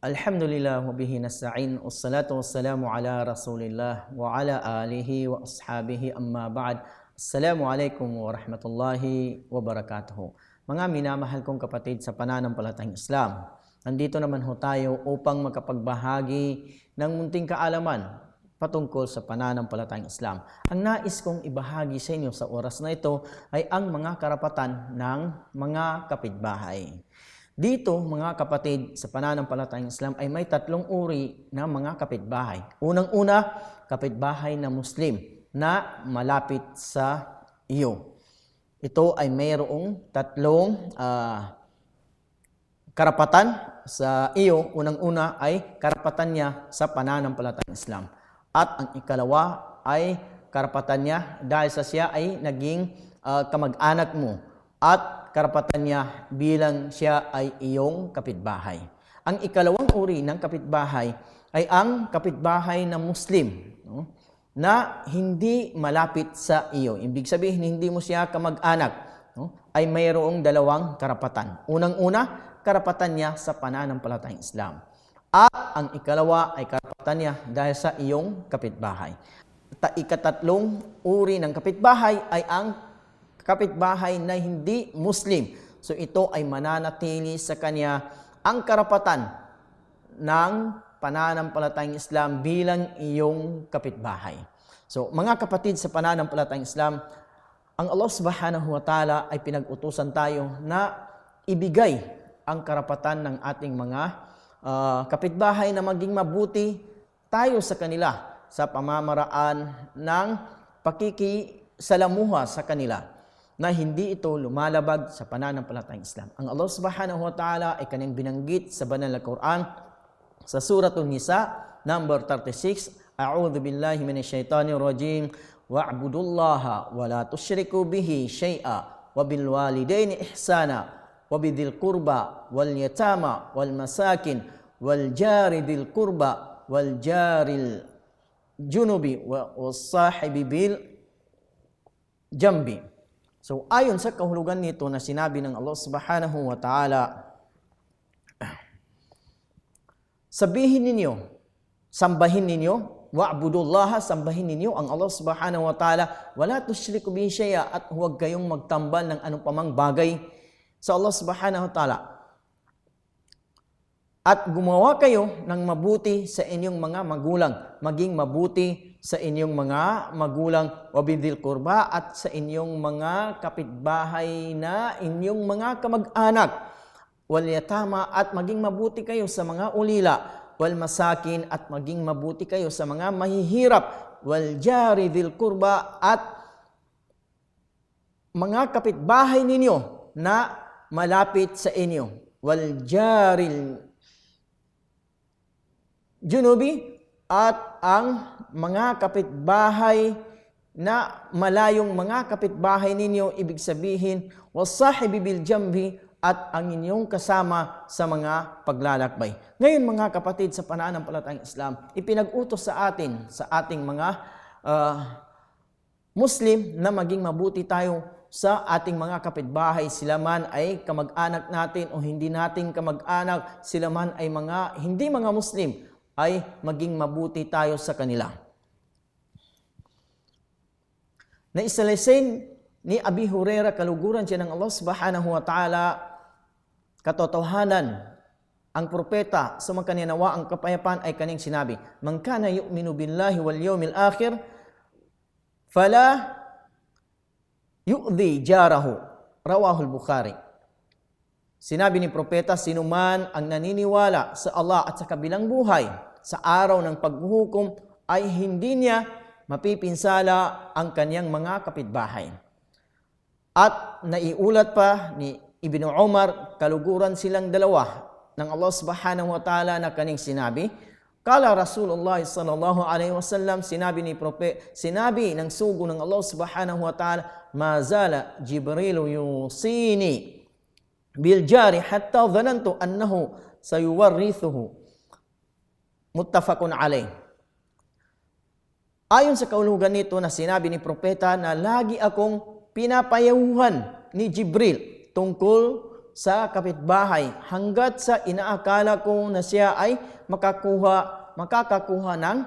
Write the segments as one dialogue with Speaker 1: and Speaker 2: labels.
Speaker 1: Alhamdulillah wa bihi nasta'in wassalatu wassalamu ala rasulillah wa ala alihi wa ashabihi amma ba'd Assalamu alaikum wa rahmatullahi wa barakatuhu Mga minamahal kong kapatid sa pananampalatayang Islam Nandito naman ho tayo upang makapagbahagi ng munting kaalaman patungkol sa pananampalatayang Islam. Ang nais kong ibahagi sa inyo sa oras na ito ay ang mga karapatan ng mga kapitbahay. Dito, mga kapatid, sa pananampalatayang Islam ay may tatlong uri ng mga kapitbahay. Unang-una, kapitbahay na Muslim na malapit sa iyo. Ito ay mayroong tatlong uh, karapatan sa iyo. Unang-una ay karapatan niya sa pananampalatayang Islam. At ang ikalawa ay karapatan niya dahil sa siya ay naging uh, kamag-anak mo. At karapatan niya bilang siya ay iyong kapitbahay. Ang ikalawang uri ng kapitbahay ay ang kapitbahay na Muslim no? na hindi malapit sa iyo. Ibig sabihin, hindi mo siya kamag-anak. No? Ay mayroong dalawang karapatan. Unang-una, karapatan niya sa pananampalatayang Islam. At ang ikalawa ay karapatan niya dahil sa iyong kapitbahay. Ta ikatatlong uri ng kapitbahay ay ang kapitbahay na hindi Muslim. So ito ay mananatili sa kanya ang karapatan ng pananampalatayang Islam bilang iyong kapitbahay. So mga kapatid sa pananampalatayang Islam, ang Allah Subhanahu wa Ta'ala ay pinag-utusan tayo na ibigay ang karapatan ng ating mga uh, kapitbahay na maging mabuti tayo sa kanila sa pamamaraan ng pakikisalamuha sa kanila na hindi ito lumalabag sa pananampalatayang Islam. Ang Allah subhanahu wa ta'ala ay kanyang binanggit sa banal na Quran sa suratul Nisa number 36 A'udhu billahi minashaitanir rajim wa'budullaha wa la tushriku bihi shay'a wa bil walidayni ihsana wa bidhil qurba wal yatama wal masakin wal jari dhil qurba wal jaril junubi wa sahibi bil jambi So ayon sa kahulugan nito na sinabi ng Allah Subhanahu wa Ta'ala Sabihin ninyo, sambahin ninyo, wa'budullaha, sambahin ninyo ang Allah Subhanahu wa Ta'ala, wala tusyriku bihi syai'a at huwag kayong magtambal ng anong pamang bagay sa Allah subhanahu wa ta'ala. At gumawa kayo ng mabuti sa inyong mga magulang, maging mabuti sa inyong mga magulang, wabidil kurba, at sa inyong mga kapitbahay na inyong mga kamag-anak, wal yatama, at maging mabuti kayo sa mga ulila, wal masakin, at maging mabuti kayo sa mga mahihirap, wal jari dil kurba, at mga kapitbahay ninyo na malapit sa inyo. Wal jaril junubi at ang mga kapitbahay na malayong mga kapitbahay ninyo, ibig sabihin, wasahibi bil jambi at ang inyong kasama sa mga paglalakbay. Ngayon mga kapatid sa pananampalatayang Islam, ipinag-utos sa atin, sa ating mga uh, Muslim na maging mabuti tayo sa ating mga kapitbahay, sila man ay kamag-anak natin o hindi nating kamag-anak, sila man ay mga hindi mga Muslim, ay maging mabuti tayo sa kanila. Na isalisin ni Abi Huraira kaluguran siya ng Allah subhanahu wa ta'ala katotohanan ang propeta sa mga kaninawa ang kapayapaan ay kaning sinabi, Man kana yu'minu billahi wal yawmil akhir, fala yu'dhi jarahu. Rawahul Bukhari. Sinabi ni propeta, sino man ang naniniwala sa Allah at sa kabilang buhay sa araw ng paghuhukom ay hindi niya mapipinsala ang kanyang mga kapitbahay. At naiulat pa ni Ibn Umar, kaluguran silang dalawa ng Allah subhanahu wa ta'ala na kaning sinabi, Kala Rasulullah sallallahu alaihi wasallam sinabi ni propet sinabi ng sugo ng Allah subhanahu wa ta'ala mazala Jibril yusini bil jari hatta dhanantu annahu sayuwarrithuhu muttafaqun alayh Ayon sa kaulugan nito na sinabi ni propeta na lagi akong pinapayawuhan ni Jibril tungkol sa kapitbahay hanggat sa inaakala ko na siya ay makakuha, makakakuha ng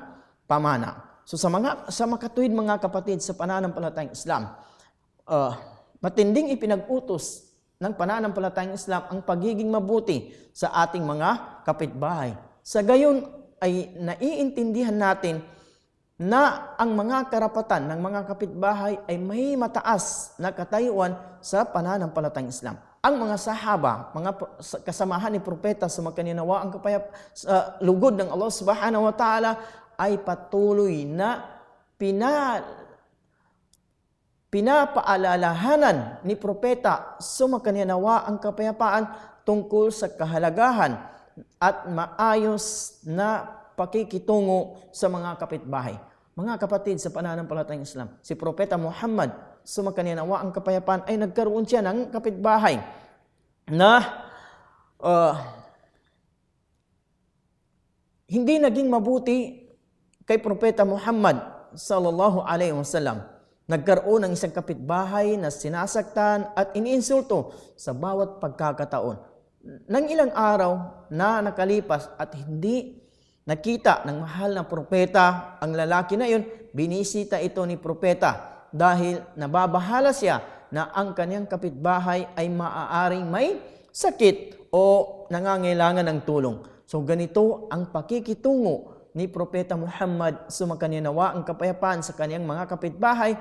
Speaker 1: pamana. So sa mga sa makatuwid mga kapatid sa pananampalatayang Islam, uh, matinding ipinag-utos ng pananampalatayang Islam ang pagiging mabuti sa ating mga kapitbahay. Sa gayon ay naiintindihan natin na ang mga karapatan ng mga kapitbahay ay may mataas na katayuan sa pananampalatayang Islam. Ang mga sahaba, mga kasamahan ni propeta sa magkaninawa ang kapayap sa lugod ng Allah Subhanahu wa Ta'ala ay patuloy na pina pinapaalalahanan ni propeta sumakanyanawa ang kapayapaan tungkol sa kahalagahan at maayos na pakikitungo sa mga kapitbahay. Mga kapatid sa pananampalatayang Islam, si Propeta Muhammad sumakanyanawa ang kapayapaan ay nagkaroon siya ng kapitbahay na uh, hindi naging mabuti kay Propeta Muhammad sallallahu alaihi wasallam. Nagkaroon ng isang kapitbahay na sinasaktan at iniinsulto sa bawat pagkakataon. Nang ilang araw na nakalipas at hindi nakita ng mahal na propeta ang lalaki na iyon, binisita ito ni propeta dahil nababahala siya na ang kanyang kapitbahay ay maaaring may sakit o nangangailangan ng tulong. So ganito ang pakikitungo ni Propeta Muhammad sumakanyanawa ang kapayapaan sa kanyang mga kapitbahay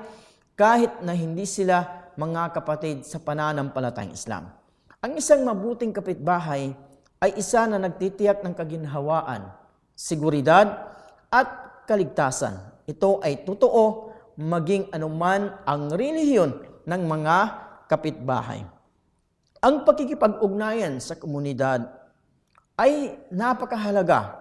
Speaker 1: kahit na hindi sila mga kapatid sa pananampalatayang Islam. Ang isang mabuting kapitbahay ay isa na nagtitiyak ng kaginhawaan, seguridad at kaligtasan. Ito ay totoo maging anuman ang relihiyon ng mga kapitbahay. Ang pakikipag-ugnayan sa komunidad ay napakahalaga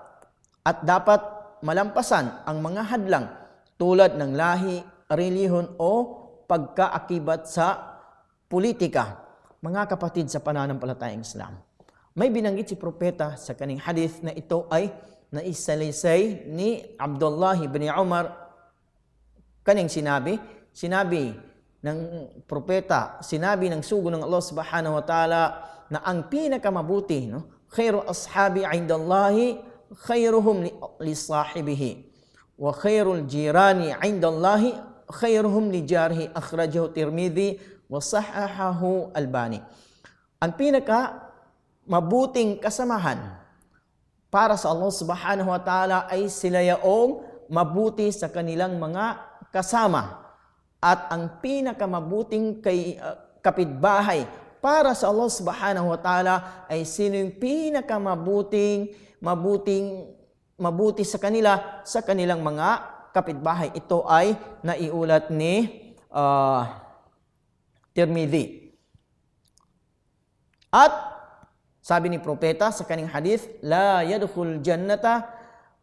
Speaker 1: at dapat malampasan ang mga hadlang tulad ng lahi, relihon o pagkaakibat sa politika. Mga kapatid sa pananampalatayang Islam. May binanggit si propeta sa kaning hadith na ito ay naisalaysay ni Abdullah ibn Umar kaning sinabi, sinabi ng propeta, sinabi ng sugo ng Allah subhanahu wa ta'ala na ang pinakamabuti, no? khairu ashabi indallahi khairuhum li, li sahibihi wa khairul jirani indallahi khairuhum li jarihi akhrajahu Tirmidhi wa sahahahu Albani. Ang pinaka mabuting kasamahan para sa Allah Subhanahu wa Ta'ala ay sila yaong mabuti sa kanilang mga kasama. At ang pinakamabuting kay, uh, kapitbahay para sa Allah Subhanahu wa Ta'ala ay sino yung pinakamabuting mabuting mabuti sa kanila sa kanilang mga kapitbahay. Ito ay naiulat ni uh, Tirmidhi. At sabi ni propeta sa kaning hadith, la yadkhul jannata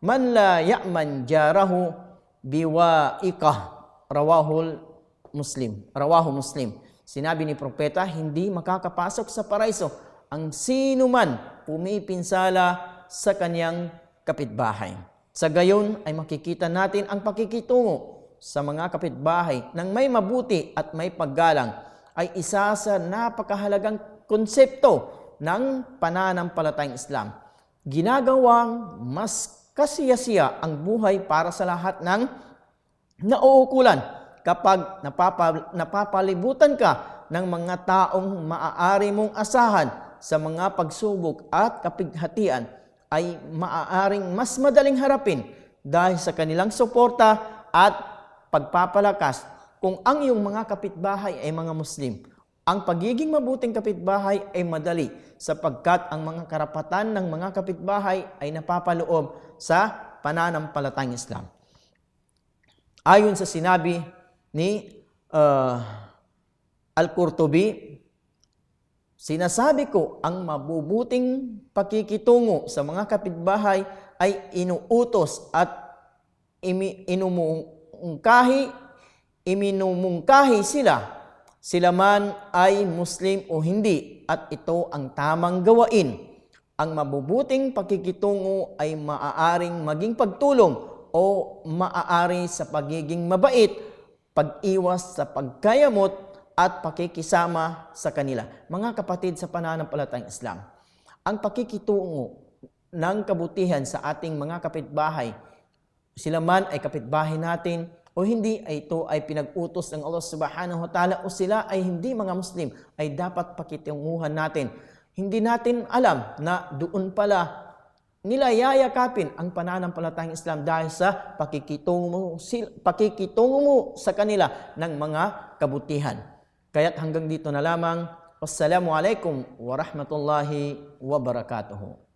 Speaker 1: man la ya'man jarahu biwa'iqah. Rawahul Muslim. Rawahu Muslim. Sinabi ni propeta, hindi makakapasok sa paraiso ang sino man pumipinsala sa kanyang kapitbahay. Sa gayon ay makikita natin ang pakikitungo sa mga kapitbahay ng may mabuti at may paggalang ay isa sa napakahalagang konsepto ng pananampalatayang Islam. Ginagawang mas kasiyasiya ang buhay para sa lahat ng nauukulan kapag napapa, napapalibutan ka ng mga taong maaari mong asahan sa mga pagsubok at kapighatian ay maaaring mas madaling harapin dahil sa kanilang suporta at pagpapalakas kung ang iyong mga kapitbahay ay mga Muslim. Ang pagiging mabuting kapitbahay ay madali sapagkat ang mga karapatan ng mga kapitbahay ay napapaloob sa pananampalatayang Islam. Ayon sa sinabi ni uh, Al-Qurtubi, Sinasabi ko, ang mabubuting pakikitungo sa mga kapitbahay ay inuutos at inumungkahi, iminumungkahi sila. Sila man ay Muslim o hindi at ito ang tamang gawain. Ang mabubuting pakikitungo ay maaaring maging pagtulong o maaari sa pagiging mabait, pag-iwas sa pagkayamot at pakikisama sa kanila. Mga kapatid sa pananampalatayang Islam, ang pakikitungo ng kabutihan sa ating mga kapitbahay, sila man ay kapitbahay natin o hindi ay ito ay pinag-utos ng Allah Subhanahu wa Ta'ala o sila ay hindi mga Muslim ay dapat pakitunguhan natin. Hindi natin alam na doon pala nila yayakapin ang pananampalatayang Islam dahil sa pakikitungo mo, pakikitungo mo sa kanila ng mga kabutihan. Kaya't hanggang dito na lamang. Wassalamualaikum warahmatullahi wabarakatuhu.